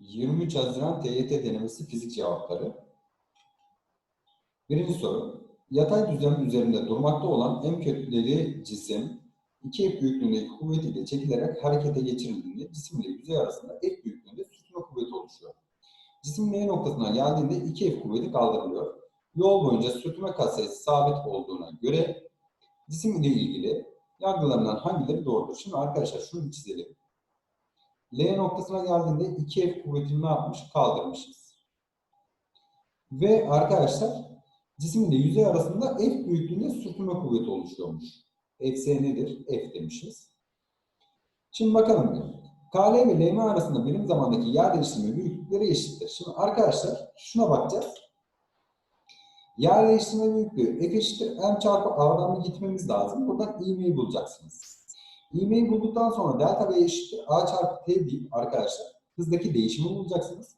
23 Haziran TYT denemesi fizik cevapları. Birinci soru. Yatay düzlem üzerinde durmakta olan en kütleli cisim 2F büyüklüğündeki kuvvet ile çekilerek harekete geçirildiğinde cisim ile yüzey arasında F büyüklüğünde sürtünme kuvveti oluşuyor. Cisim N noktasına geldiğinde 2F kuvveti kaldırılıyor. Yol boyunca sürtünme katsayısı sabit olduğuna göre cisim ile ilgili yargılarından hangileri doğrudur? Şimdi arkadaşlar şunu çizelim. L noktasına geldiğinde 2F kuvvetini ne yapmış? Kaldırmışız. Ve arkadaşlar cisim ile yüzey arasında F büyüklüğünde sürtünme kuvveti oluşuyormuş. Fs nedir? F demişiz. Şimdi bakalım bir. KL ve LM arasında birim zamandaki yer değiştirme büyüklükleri eşittir. Şimdi arkadaşlar şuna bakacağız. Yer değiştirme büyüklüğü F eşittir M çarpı A'dan gitmemiz lazım. Buradan ivmeyi bulacaksınız. İvmeyi bulduktan sonra delta V eşittir A çarpı T deyip arkadaşlar hızdaki değişimi bulacaksınız.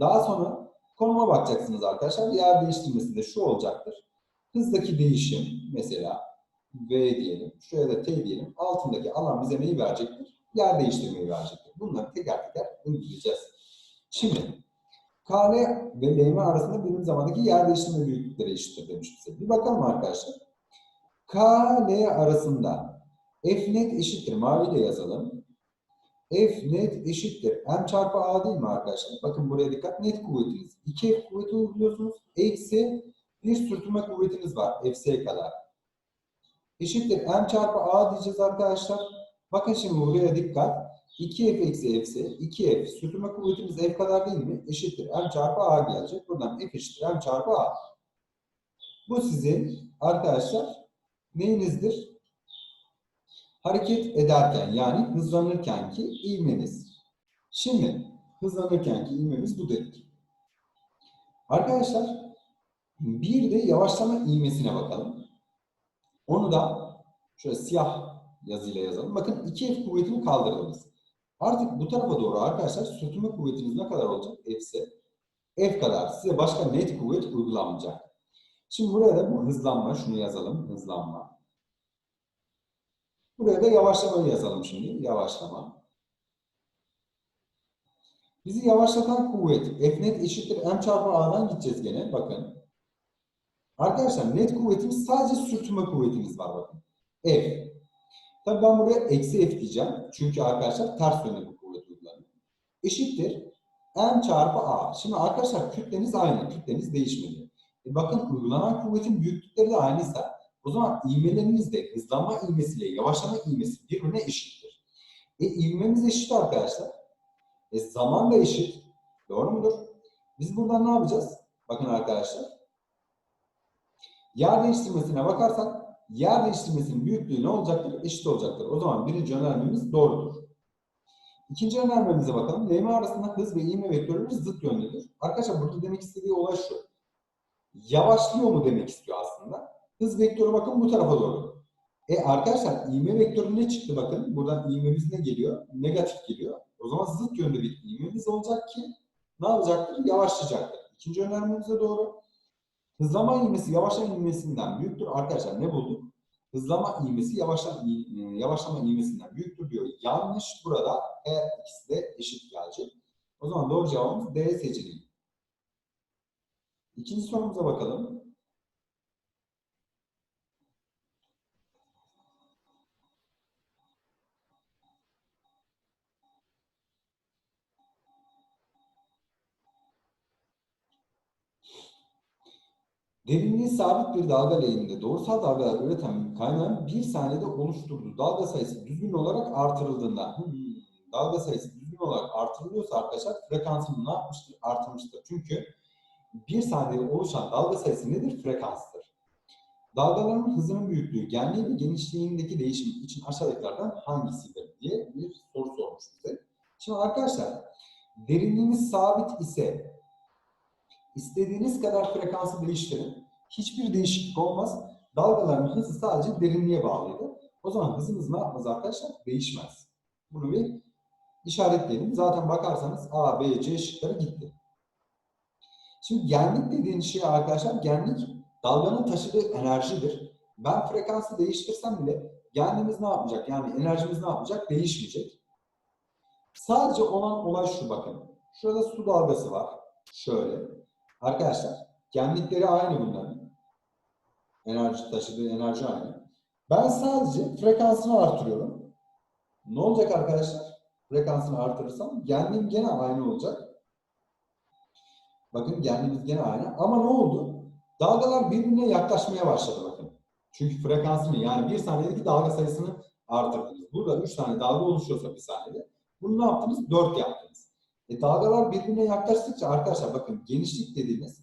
Daha sonra konuma bakacaksınız arkadaşlar. Yer değiştirmesi de şu olacaktır. Hızdaki değişim mesela V diyelim, şuraya da T diyelim. Altındaki alan bize neyi verecektir? Yer değiştirmeyi verecektir. Bunları teker teker uygulayacağız. Şimdi KL ve LM arasında birim zamandaki yer değiştirme büyüklükleri eşittir demiş bize. Bir bakalım arkadaşlar. KL arasında F net eşittir. Maviyle yazalım. F net eşittir. M çarpı A değil mi arkadaşlar? Bakın buraya dikkat. Net kuvvetiniz. 2F kuvveti uyguluyorsunuz. Eksi bir sürtünme kuvvetiniz var. Fs kadar. Eşittir. M çarpı A diyeceğiz arkadaşlar. Bakın şimdi buraya dikkat. 2F eksi F'si 2F sürtünme kuvvetimiz F kadar değil mi? Eşittir. M çarpı A gelecek. Buradan F eşittir. M çarpı A. Bu sizin arkadaşlar neyinizdir? Hareket ederken yani hızlanırken ki ivmeniz. Şimdi hızlanırken ki ivmemiz bu dedik. Arkadaşlar bir de yavaşlama ivmesine bakalım. Onu da şöyle siyah yazıyla yazalım. Bakın 2F kuvvetini kaldırdınız. Artık bu tarafa doğru arkadaşlar sürtünme kuvvetiniz ne kadar olacak? F F kadar. Size başka net kuvvet uygulanmayacak. Şimdi buraya da bu hızlanma, şunu yazalım. Hızlanma. Buraya da yavaşlamayı yazalım şimdi. Yavaşlama. Bizi yavaşlatan kuvvet F net eşittir M çarpı A'dan gideceğiz gene. Bakın. Arkadaşlar net kuvvetimiz sadece sürtünme kuvvetimiz var bakın. F. Tabii ben buraya eksi F diyeceğim. Çünkü arkadaşlar ters yönde bu kuvvet uygulanıyor. Eşittir M çarpı A. Şimdi arkadaşlar kütleniz aynı. Kütleniz değişmedi. E bakın uygulanan kuvvetin büyüklükleri de aynıysa o zaman ivmelerimiz de hızlanma ivmesiyle yavaşlama ivmesi birbirine eşittir. E ivmemiz eşit arkadaşlar. E zaman da eşit. Doğru mudur? Biz buradan ne yapacağız? Bakın arkadaşlar. Yer değiştirmesine bakarsak yer değiştirmesinin büyüklüğü ne olacaktır? Eşit olacaktır. O zaman birinci önermemiz doğrudur. İkinci önermemize bakalım. LM arasında hız ve ivme vektörleri zıt yöndedir. Arkadaşlar burada demek istediği olay şu. Yavaşlıyor mu demek istiyor aslında. Hız vektörü bakın bu tarafa doğru. E arkadaşlar ivme vektörü ne çıktı bakın. Buradan ivmemiz ne geliyor? Negatif geliyor. O zaman zıt yönde bir ivmemiz olacak ki ne yapacaktır? Yavaşlayacaktır. İkinci önermemiz de doğru. Hızlama ivmesi yavaşlama ivmesinden büyüktür. Arkadaşlar ne bulduk? Hızlama ivmesi yavaşlama, yavaşlama ivmesinden büyüktür diyor. Yanlış burada her ikisi de eşit gelecek. O zaman doğru cevabımız D seçeneği. İkinci sorumuza bakalım. Derinliği sabit bir dalga lehinde doğrusal dalgalar üreten kaynağın bir saniyede oluşturduğu dalga sayısı düzgün olarak artırıldığında hmm, dalga sayısı düzgün olarak artırılıyorsa arkadaşlar frekansını ne yapmıştır? Artırmıştır. Çünkü bir saniyede oluşan dalga sayısı nedir? Frekanstır. Dalgaların hızının büyüklüğü, genliği ve genişliğindeki değişim için aşağıdakilerden hangisidir diye bir soru sormuş bize. Şimdi arkadaşlar derinliğiniz sabit ise İstediğiniz kadar frekansı değiştirin. Hiçbir değişiklik olmaz. Dalgaların hızı sadece derinliğe bağlıydı. O zaman hızımız ne yapmaz arkadaşlar? Değişmez. Bunu bir işaretleyelim. Zaten bakarsanız A, B, C şıkları gitti. Şimdi genlik dediğiniz şey arkadaşlar, genlik dalganın taşıdığı enerjidir. Ben frekansı değiştirsem bile genliğimiz ne yapacak? Yani enerjimiz ne yapacak? Değişmeyecek. Sadece olan olay şu bakın. Şurada su dalgası var. Şöyle. Arkadaşlar genlikleri aynı bunların. Enerji taşıdığı enerji aynı. Ben sadece frekansını artırıyorum. Ne olacak arkadaşlar? Frekansını artırırsam genliğim gene aynı olacak. Bakın genliğimiz gene aynı. Ama ne oldu? Dalgalar birbirine yaklaşmaya başladı bakın. Çünkü frekansını yani bir saniyedeki dalga sayısını artırdınız. Burada 3 tane dalga oluşuyorsa bir saniyede. Bunu ne yaptınız? 4 yaptınız. E dalgalar birbirine yaklaştıkça arkadaşlar bakın genişlik dediğimiz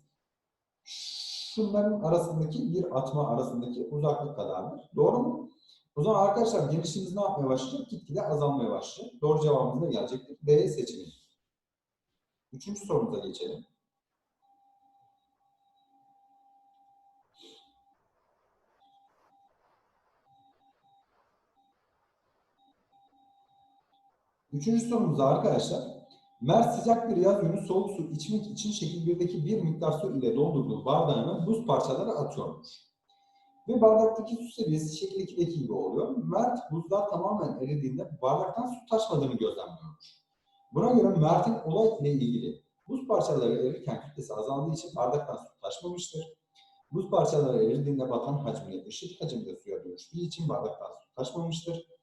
şunların arasındaki bir atma arasındaki uzaklık kadardır. Doğru mu? O zaman arkadaşlar genişliğimiz ne yapmaya başlayacak? Gitgide azalmaya başlayacak. Doğru cevabımız da gelecektir. D seçeneği. Üçüncü sorumuza geçelim. Üçüncü sorumuzda arkadaşlar, Mert sıcak bir yaz günü soğuk su içmek için şekil 1'deki bir miktar su ile doldurduğu bardağına buz parçaları atıyormuş. Ve bardaktaki su seviyesi şekil 2'deki gibi oluyor. Mert buzlar tamamen eridiğinde bardaktan su taşmadığını gözlemliyormuş. Buna göre Mert'in olay ile ilgili buz parçaları erirken kütlesi azaldığı için bardaktan su taşmamıştır. Buz parçaları eridiğinde batan hacmine eşit hacimde suya dönüştüğü için bardaktan su taşmamıştır.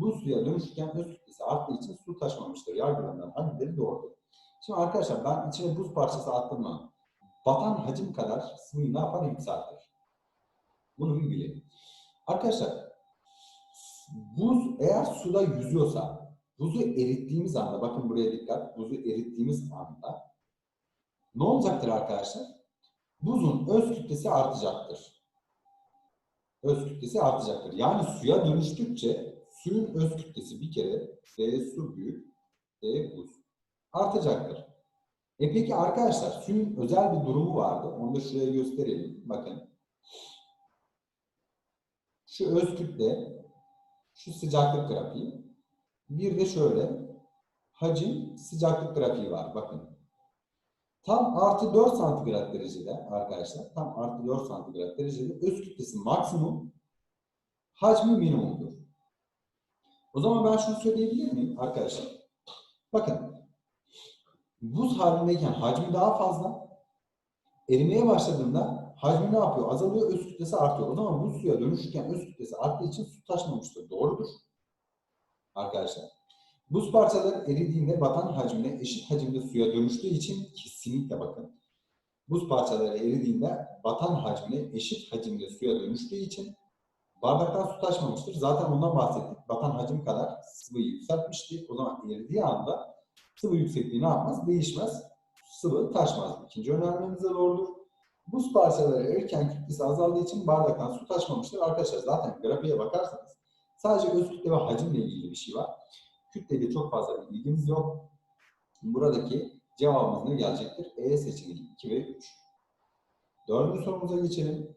Bu suya dönüşürken öz kütlesi arttığı için su taşmamıştır. Yargılanan hangileri doğrudur? Şimdi arkadaşlar ben içine buz parçası attığımda batan hacim kadar sıvıyı ne yapar? Yükseltir. Bunu bir bilelim. Arkadaşlar buz eğer suda yüzüyorsa buzu erittiğimiz anda bakın buraya dikkat buzu erittiğimiz anda ne olacaktır arkadaşlar? Buzun öz kütlesi artacaktır. Öz kütlesi artacaktır. Yani suya dönüştükçe suyun öz kütlesi bir kere D su büyük, D buz artacaktır. E peki arkadaşlar suyun özel bir durumu vardı. Onu da şuraya gösterelim. Bakın. Şu öz kütle, şu sıcaklık grafiği. Bir de şöyle hacim sıcaklık grafiği var. Bakın. Tam artı 4 santigrat derecede arkadaşlar. Tam artı 4 santigrat derecede öz kütlesi maksimum, hacmi minimumdur. O zaman ben şunu söyleyebilir miyim arkadaşlar? Bakın. Buz halindeyken hacmi daha fazla. Erimeye başladığında hacmi ne yapıyor? Azalıyor, öz kütlesi artıyor. O zaman buz suya dönüşürken öz kütlesi arttığı için su taşmamıştır. Doğrudur. Arkadaşlar. Buz parçaları eridiğinde batan hacmine eşit hacimde suya dönüştüğü için kesinlikle bakın. Buz parçaları eridiğinde batan hacmine eşit hacimde suya dönüştüğü için bardaktan su taşmamıştır. Zaten ondan bahsettik. Batan hacim kadar sıvıyı yükseltmişti. O zaman eridiği anda sıvı yüksekliği ne yapmaz? Değişmez. Sıvı taşmaz. İkinci önermemiz de doğrudur. Buz parçaları erirken kütlesi azaldığı için bardaktan su taşmamıştır. Arkadaşlar zaten grafiğe bakarsanız sadece öz kütle ve hacimle ilgili bir şey var. Kütleyle çok fazla bir bilgimiz yok. Buradaki cevabımız ne gelecektir? E seçeneği 2 ve 3. Dördüncü sorumuza geçelim.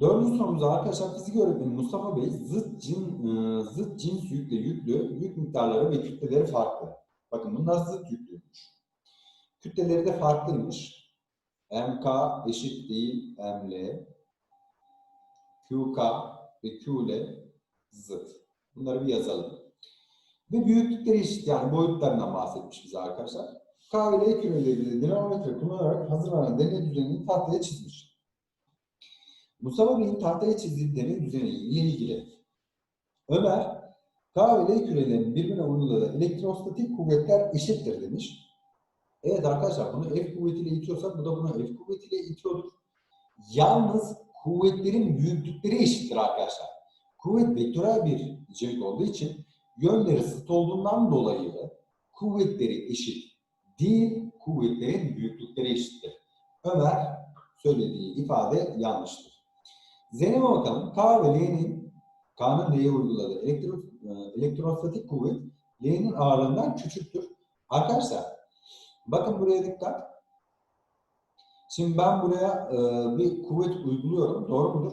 Dördüncü sorumuzda arkadaşlar fizik öğretmeni Mustafa Bey zıt, cin, e, zıt cins yükle yüklü yük miktarları ve kütleleri farklı. Bakın bunlar zıt yüklüymüş. Kütleleri de farklıymış. MK eşit değil ML, QK ve QL zıt. Bunları bir yazalım. Ve büyüklükleri eşit yani boyutlarından bahsetmiş bize arkadaşlar. K ve L ilgili dinamometre kullanarak hazırlanan deney düzenini tahtaya çizmiş. Mustafa Bey'in tahtaya çizdiği deney düzeni ile ilgili Ömer, K ve L kürelerinin birbirine uyguladığı elektrostatik kuvvetler eşittir demiş. Evet arkadaşlar bunu F kuvvetiyle itiyorsak bu da buna F kuvvetiyle itiyordur. Yalnız kuvvetlerin büyüklükleri eşittir arkadaşlar. Kuvvet vektörel bir niceliği olduğu için yönleri zıt olduğundan dolayı kuvvetleri eşit değil, kuvvetlerin büyüklükleri eşittir. Ömer söylediği ifade yanlıştır. Zeynep'e bakalım. K ve L'nin K'nın L'ye uyguladığı elektro, e, elektrostatik kuvvet L'nin ağırlığından küçüktür. Arkadaşlar bakın buraya dikkat. Şimdi ben buraya e, bir kuvvet uyguluyorum. Doğru mudur?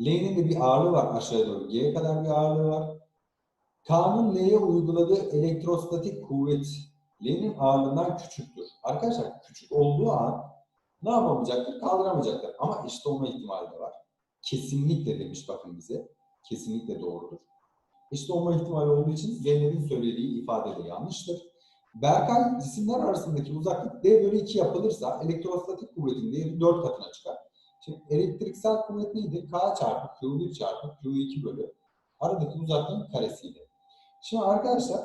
L'nin de bir ağırlığı var aşağıya doğru. G'ye kadar bir ağırlığı var. K'nın L'ye uyguladığı elektrostatik kuvvet L'nin ağırlığından küçüktür. Arkadaşlar küçük olduğu an ne yapamayacaktır? Kaldıramayacaktır. Ama eşit olma ihtimali de var. Kesinlikle demiş bakın bize. Kesinlikle doğrudur. Eşit olma ihtimali olduğu için Zeynep'in söylediği ifade de yanlıştır. Berkay cisimler arasındaki uzaklık D bölü 2 yapılırsa elektrostatik kuvvetin değeri 4 katına çıkar. Şimdi elektriksel kuvvet neydi? K çarpı Q1 çarpı Q2 bölü aradaki uzaklığın karesiydi. Şimdi arkadaşlar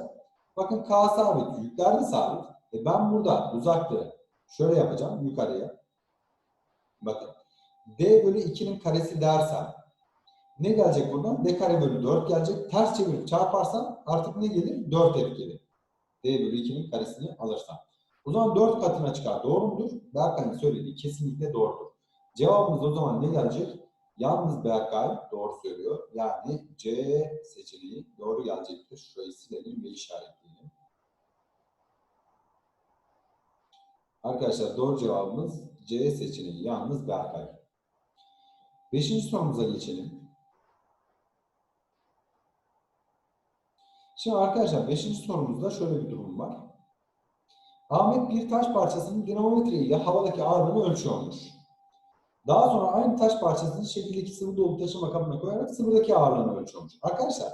bakın K sabit, yükler de sabit. E ben burada uzaklığı şöyle yapacağım yukarıya. D bölü 2'nin karesi dersem ne gelecek buradan? D kare bölü 4 gelecek. Ters çevirip çarparsam artık ne gelir? 4F gelir. D bölü 2'nin karesini alırsam. O zaman 4 katına çıkar. Doğru mudur? Berkay'ın söylediği kesinlikle doğrudur. Cevabımız o zaman ne gelecek? Yalnız Berkay doğru söylüyor. Yani C seçeneği doğru gelecektir. Şurayı silelim ve işaretleyelim. Arkadaşlar doğru cevabımız C seçeneği. Yalnız Berkay. Beşinci sorumuza geçelim. Şimdi arkadaşlar 5. sorumuzda şöyle bir durum var. Ahmet bir taş parçasının dinamometre ile havadaki ağırlığını ölçüyormuş. Daha sonra aynı taş parçasını şekildeki sıvı dolu taşıma kabına koyarak sıvıdaki ağırlığını ölçüyormuş. Arkadaşlar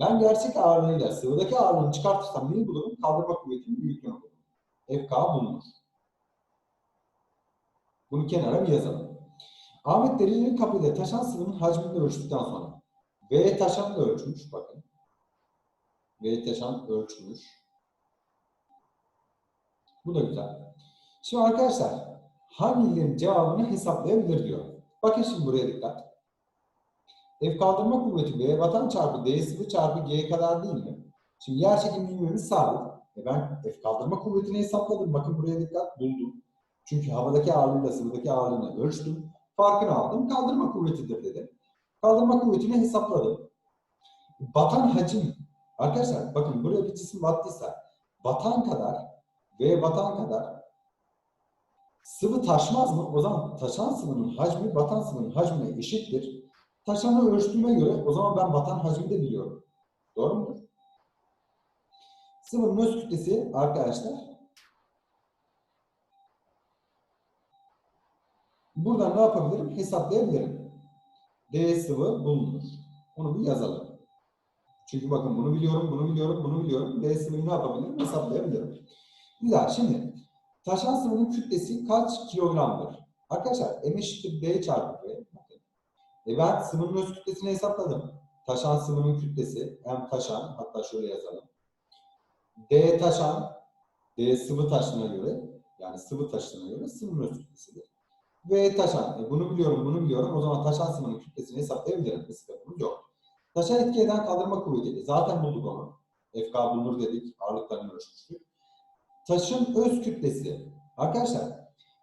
ben gerçek ağırlığıyla sıvıdaki ağırlığını çıkartırsam neyi bulurum? Kaldırma kuvvetinin büyüklüğünü bulurum. FK bulunur. Bunu kenara bir yazalım. Ahmet derilerin kabıyla taşan sıvının hacmini ölçtükten sonra V taşanı da ölçmüş bakın. V taşan ölçülmüş. Bu da güzel. Şimdi arkadaşlar hangilerinin cevabını hesaplayabilir diyor. Bakın şimdi buraya dikkat. F kaldırma kuvveti V vatan çarpı D sıvı çarpı G kadar değil mi? Şimdi yer çekimi ivmemiz sabit. E ben F kaldırma kuvvetini hesapladım. Bakın buraya dikkat buldum. Çünkü havadaki ağırlığıyla sıvıdaki ağırlığını ölçtüm. Farkını aldım. Kaldırma kuvvetidir dedim. Kaldırma kuvvetini hesapladım. Batan hacim. Arkadaşlar bakın buraya bir cisim battıysa batan kadar ve batan kadar sıvı taşmaz mı? O zaman taşan sıvının hacmi batan sıvının hacmine eşittir. Taşanı ölçtüğüme göre o zaman ben batan hacmini de biliyorum. Doğru mudur? Sıvının öz kütlesi arkadaşlar buradan ne yapabilirim? Hesaplayabilirim. D sıvı bulunur. Onu bir yazalım. Çünkü bakın bunu biliyorum, bunu biliyorum, bunu biliyorum. D sıvıyı ne yapabilirim? Hesaplayabilirim. Güzel. Şimdi taşan sıvının kütlesi kaç kilogramdır? Arkadaşlar M eşittir D çarpı V. E ben sıvının öz kütlesini hesapladım. Taşan sıvının kütlesi M taşan hatta şöyle yazalım. D taşan D sıvı taşına göre yani sıvı taşına göre sıvının öz kütlesidir. V taşan. E bunu biliyorum, bunu biliyorum. O zaman taşan sıvının kütlesini hesaplayabilirim. Bir sıkıntımız yok. Taşa etki eden kaldırma kuvveti. Zaten bulduk onu. FK bulunur dedik. Ağırlıklarını ölçmüştük. Taşın öz kütlesi. Arkadaşlar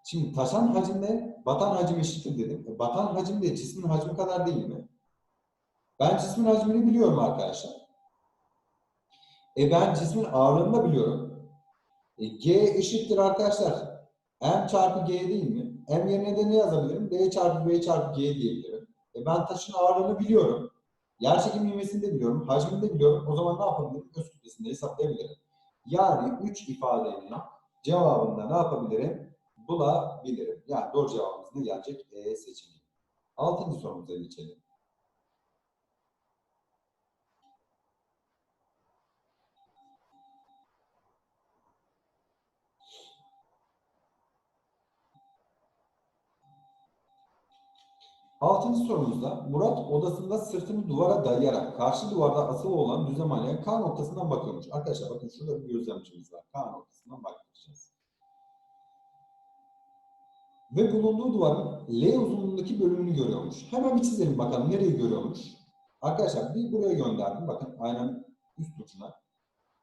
şimdi taşan hacimle batan hacim eşittir dedim. E, batan hacim de cismin hacmi kadar değil mi? Ben cismin hacmini biliyorum arkadaşlar. E ben cismin ağırlığını da biliyorum. E, G eşittir arkadaşlar. M çarpı G değil mi? M yerine de ne yazabilirim? D çarpı B çarpı G diyebilirim. E ben taşın ağırlığını biliyorum. Yerçekim ivmesini de biliyorum. Hacmini de biliyorum. O zaman ne yapabilirim? Öz kütlesini hesaplayabilirim. Yani 3 ifadenin cevabında ne yapabilirim? Bulabilirim. Yani doğru cevabımız ne gelecek? E seçeneği. Altıncı sorumuza geçelim. Altıncı sorumuzda Murat odasında sırtını duvara dayayarak karşı duvarda asılı olan düzlemhaneye K noktasından bakıyormuş. Arkadaşlar bakın şurada bir gözlemcimiz var. K noktasından bakacağız. Ve bulunduğu duvarın L uzunluğundaki bölümünü görüyormuş. Hemen bir çizelim bakalım nereyi görüyormuş. Arkadaşlar bir buraya gönderdim. Bakın aynen üst ucuna.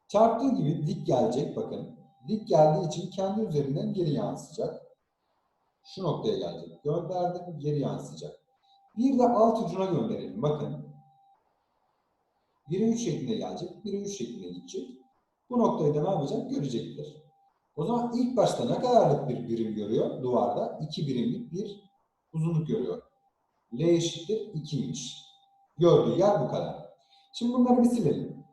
Çarptığı gibi dik gelecek bakın. Dik geldiği için kendi üzerinden geri yansıyacak. Şu noktaya gelecek. Gönderdim geri yansıyacak. Bir de alt ucuna gönderelim. Bakın. Biri 3 şeklinde gelecek. Biri 3 şeklinde gidecek. Bu noktayı da ne yapacak? Görecektir. O zaman ilk başta ne kadarlık bir birim görüyor duvarda? 2 birimlik bir uzunluk görüyor. L eşittir 2'ymiş. Gördüğü yer bu kadar. Şimdi bunları bir silelim.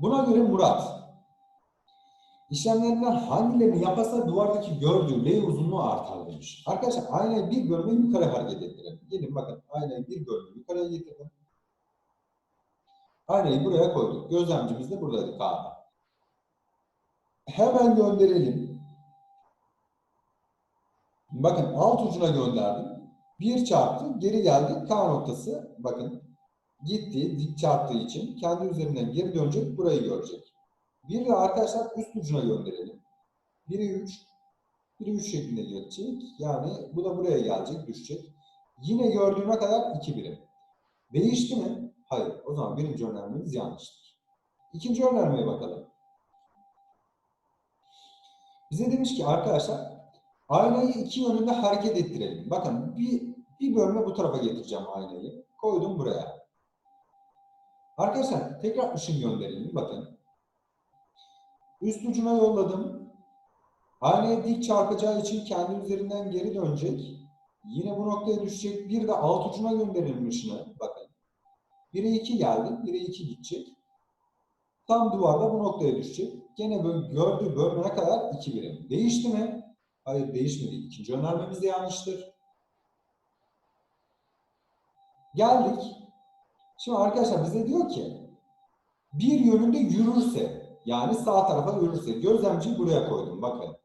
Buna göre Murat İşlemlerinden hangilerini yaparsa duvardaki gördüğü L uzunluğu artar demiş. Arkadaşlar aynayı bir bölme yukarı hareket ettirelim. Gelin bakın aynayı bir bölme yukarıya getirdim. Aynayı buraya koyduk. Gözlemcimiz de buradaydı K'da. Hemen gönderelim. Bakın alt ucuna gönderdim. 1 çarptı, geri geldi. K noktası bakın gitti dik çarptığı için kendi üzerinden geri dönecek, burayı görecek. Bir de arkadaşlar üst ucuna gönderelim. Biri 3, biri 3 şeklinde gelecek. Yani bu da buraya gelecek, düşecek. Yine gördüğüme kadar 2 birim. Değişti mi? Hayır. O zaman birinci önermemiz yanlıştır. İkinci önermeye bakalım. Bize demiş ki arkadaşlar aynayı iki yönünde hareket ettirelim. Bakın bir, bir bölme bu tarafa getireceğim aynayı. Koydum buraya. Arkadaşlar tekrar ışın gönderelim. Bakın. Üst ucuna yolladım. Aynaya dik çarpacağı için kendi üzerinden geri dönecek. Yine bu noktaya düşecek. Bir de alt ucuna gönderelim ışını. Bakın. 1'e 2 geldi. 1'e 2 gidecek. Tam duvarda bu noktaya düşecek. Gene böyle gördüğü bölmene kadar 2 birim. Değişti mi? Hayır değişmedi. İkinci önermemiz de yanlıştır. Geldik. Şimdi arkadaşlar bize diyor ki bir yönünde yürürse yani sağ tarafa yürürse gözlemciyi buraya koydum. Bakın.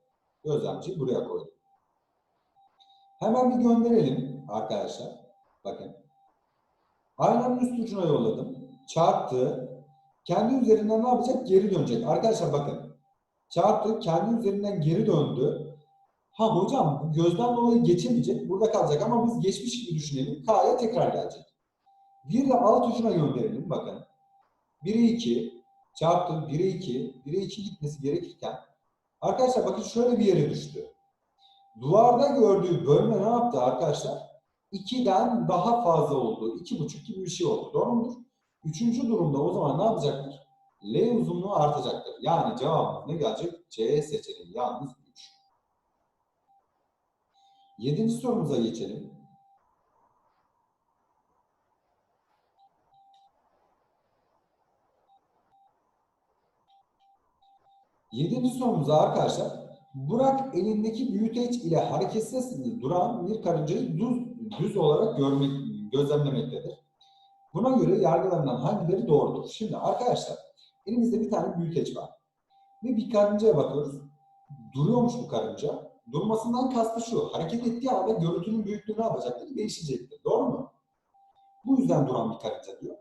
Gözlemciyi buraya koydum. Hemen bir gönderelim arkadaşlar. Bakın. Aynanın üst ucuna yolladım. Çarptı. Kendi üzerinden ne yapacak? Geri dönecek. Arkadaşlar bakın. Çarptı. Kendi üzerinden geri döndü. Ha hocam bu gözden dolayı geçemeyecek. Burada kalacak ama biz geçmiş gibi düşünelim. K'ya tekrar gelecek. Bir de alt ucuna gönderelim. Bakın. 1'e 2 çarptı. 1'e 2. 1'e 2 gitmesi gerekirken arkadaşlar bakın şöyle bir yere düştü. Duvarda gördüğü bölme ne yaptı arkadaşlar? 2'den daha fazla oldu. 2,5 gibi bir şey oldu. Doğru mudur? Üçüncü durumda o zaman ne yapacaktır? L uzunluğu artacaktır. Yani cevabımız ne gelecek? C seçeneği. Yalnız 3. Yedinci sorumuza geçelim. Yedinci sorumuza arkadaşlar Burak elindeki büyüteç ile hareketsiz duran bir karıncayı düz, düz olarak görmek, gözlemlemektedir. Buna göre yargılanan hangileri doğrudur? Şimdi arkadaşlar elimizde bir tane büyüteç var. Ve bir karıncaya bakıyoruz. Duruyormuş bu karınca. Durmasından kastı şu. Hareket ettiği anda görüntünün büyüklüğü ne yapacaktır? Değişecektir. Doğru mu? Bu yüzden duran bir karınca diyor.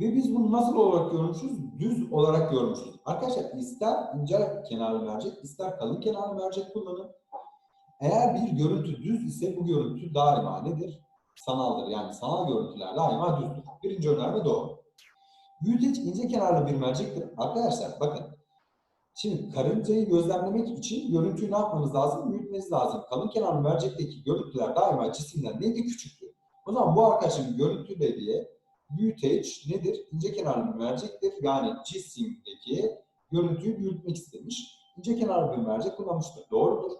Ve biz bunu nasıl olarak görmüşüz? Düz olarak görmüşüz. Arkadaşlar ister ince kenarlı mercek, ister kalın kenarlı mercek kullanın. Eğer bir görüntü düz ise bu görüntü daima nedir? Sanaldır. Yani sanal görüntüler daima düzdür. Birinci önerme doğru. Büyüteç ince kenarlı bir mercektir. Arkadaşlar bakın. Şimdi karıncayı gözlemlemek için görüntüyü ne yapmanız lazım? Büyütmeniz lazım. Kalın kenarlı mercekteki görüntüler daima cisimden neydi? Küçüktü. O zaman bu arkadaşın görüntü dediği büyüteç nedir? İnce kenarlı bir mercektir. Yani cisimdeki görüntüyü büyütmek istemiş. İnce kenarlı bir mercek kullanmıştır. Doğrudur.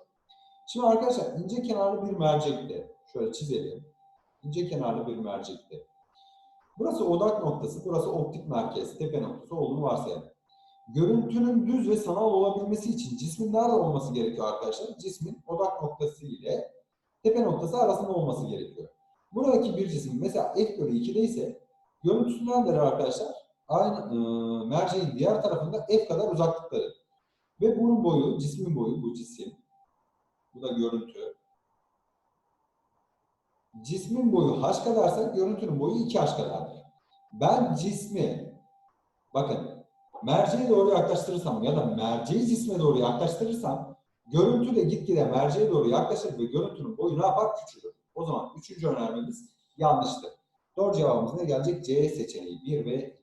Şimdi arkadaşlar ince kenarlı bir mercekte şöyle çizelim. İnce kenarlı bir mercekte. Burası odak noktası, burası optik merkez, tepe noktası olduğunu varsayalım. Görüntünün düz ve sanal olabilmesi için cismin nerede olması gerekiyor arkadaşlar? Cismin odak noktası ile tepe noktası arasında olması gerekiyor. Buradaki bir cisim mesela f bölü 2'de ise görüntüsü nerededir arkadaşlar? Aynı e, merceğin diğer tarafında f kadar uzaklıkları. Ve bunun boyu, cismin boyu, bu cisim. Bu da görüntü. Cismin boyu h kadarsa görüntünün boyu 2h kadardır. Ben cismi, bakın merceğe doğru yaklaştırırsam ya da merceği cisme doğru yaklaştırırsam görüntü de gitgide merceğe doğru yaklaşır ve görüntünün boyu ne yapar? Küçülür. O zaman üçüncü önermemiz yanlıştır. Doğru cevabımız ne gelecek? C seçeneği 1 ve 2.